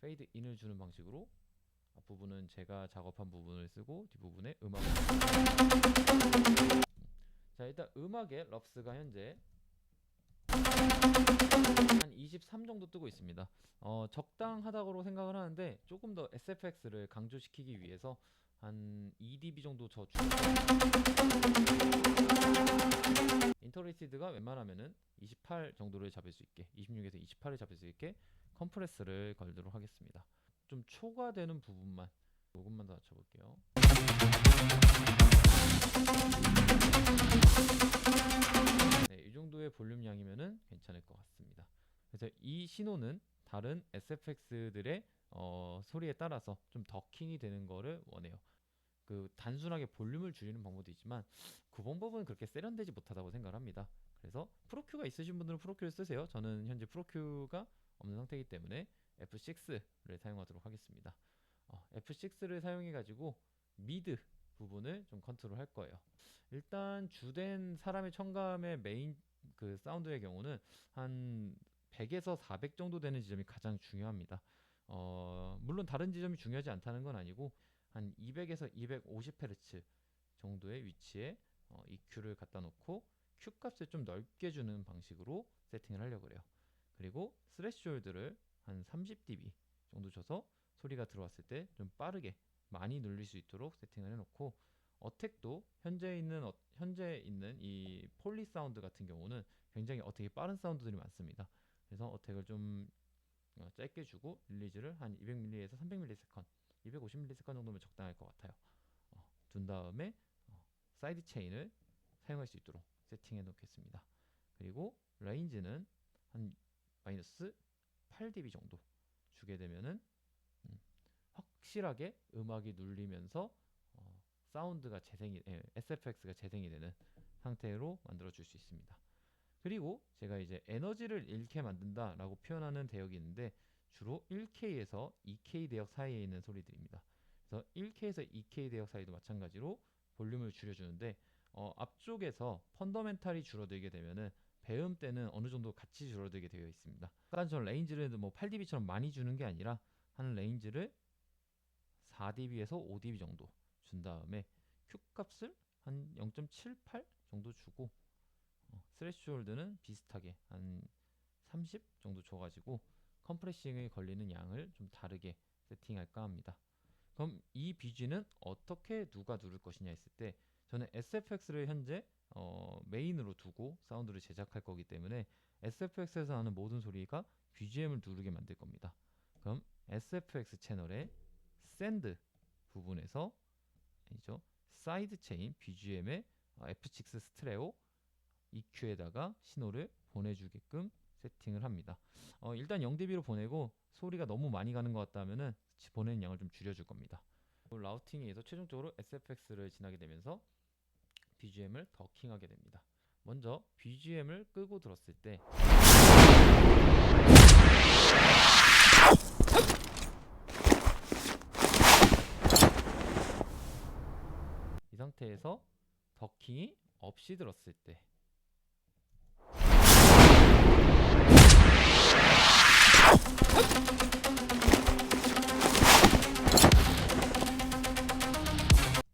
페이드 인을 주는 방식으로 앞부분은 제가 작업한 부분을 쓰고 뒷부분에 음악을. 자 일단 음악의 럽스가 현재 한 23 정도 뜨고 있습니다 어, 적당하다고 생각을 하는데 조금 더 SFX를 강조시키기 위해서 한 2dB 정도 저 줄. 인터레이티드가 웬만하면은 28 정도를 잡을 수 있게 26에서 28을 잡을 수 있게 컴프레스를 걸도록 하겠습니다. 좀 초과되는 부분만 조금만 더 낮춰볼게요. 그래서 이 신호는 다른 SFX들의 어, 소리에 따라서 좀 더킹이 되는 거를 원해요. 그 단순하게 볼륨을 줄이는 방법도 있지만 그 방법은 그렇게 세련되지 못하다고 생각을 합니다. 그래서 프로큐가 있으신 분들은 프로큐를 쓰세요. 저는 현재 프로큐가 없는 상태이기 때문에 F6를 사용하도록 하겠습니다. 어, F6를 사용해 가지고 미드 부분을 좀 컨트롤 할 거예요. 일단 주된 사람의 청감의 메인 그 사운드의 경우는 한 100에서 400 정도 되는 지점이 가장 중요합니다. 어, 물론 다른 지점이 중요하지 않다는 건 아니고 한 200에서 250Hz 정도의 위치에 어, EQ를 갖다 놓고 Q 값을 좀 넓게 주는 방식으로 세팅을 하려고 그래요. 그리고 스레시홀드를 한 30dB 정도 줘서 소리가 들어왔을 때 좀 빠르게 많이 눌릴 수 있도록 세팅을 해놓고 어택도 현재 있는 어, 현재 있는 이 폴리 사운드 같은 경우는 굉장히 어택이 빠른 사운드들이 많습니다. 그래서 어택을 좀 어, 짧게 주고 릴리즈를 한 200ml에서 300ms, 250ms 정도면 적당할 것 같아요. 어, 둔 다음에 어, 사이드 체인을 사용할 수 있도록 세팅해 놓겠습니다. 그리고 레인지는 한 마이너스 8dB 정도 주게 되면은 음, 확실하게 음악이 눌리면서 어, 사운드가 재생이 예, SFX가 재생이 되는 상태로 만들어 줄 수 있습니다. 그리고 제가 이제 에너지를 잃게 만든다라고 표현하는 대역이 있는데 주로 1K에서 2K 대역 사이에 있는 소리들입니다. 그래서 1K에서 2K 대역 사이도 마찬가지로 볼륨을 줄여주는데 어, 앞쪽에서 펀더멘탈이 줄어들게 되면은 배음 때는 어느 정도 같이 줄어들게 되어 있습니다. 아까 전 레인지를 뭐 8dB처럼 많이 주는 게 아니라 한 레인지를 4dB에서 5dB 정도 준 다음에 Q 값을 한 0.78 정도 주고 어, 스레시홀드는 비슷하게 한 30 정도 줘가지고 컴프레싱에 걸리는 양을 좀 다르게 세팅할까 합니다. 그럼 이 BG는 어떻게 누가 누를 것이냐 했을 때 저는 SFX를 현재 어, 메인으로 두고 사운드를 제작할 거기 때문에 SFX에서 나는 모든 소리가 BGM을 누르게 만들 겁니다. 그럼 SFX 채널의 샌드 부분에서 이죠 사이드 체인 BGM의 F6 스트레오 EQ에다가 신호를 보내주게끔 세팅을 합니다. 어, 일단 0dB로 보내고 소리가 너무 많이 가는 것 같다 면은 보내는 양을 좀 줄여줄 겁니다. 라우팅에 의해서 최종적으로 SFX를 지나게 되면서 BGM을 더킹하게 됩니다. 먼저 BGM을 끄고 들었을 때 이 상태에서 더킹이 없이 들었을 때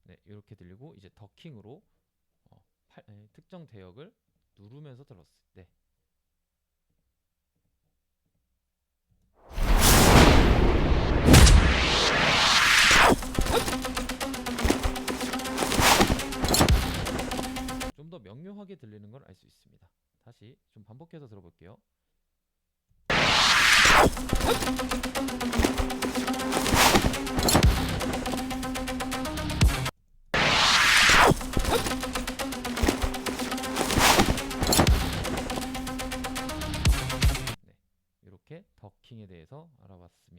네, 이렇게 들리고 이제 더킹으로 어, 팔- 에, 특정 대역을 누르면서 들었을 때 좀더 명료하게 들리는 걸 알 수 있습니다. 다시 좀 반복해서 들어볼게요. 네, 이렇게 더킹에 대해서 알아봤습니다.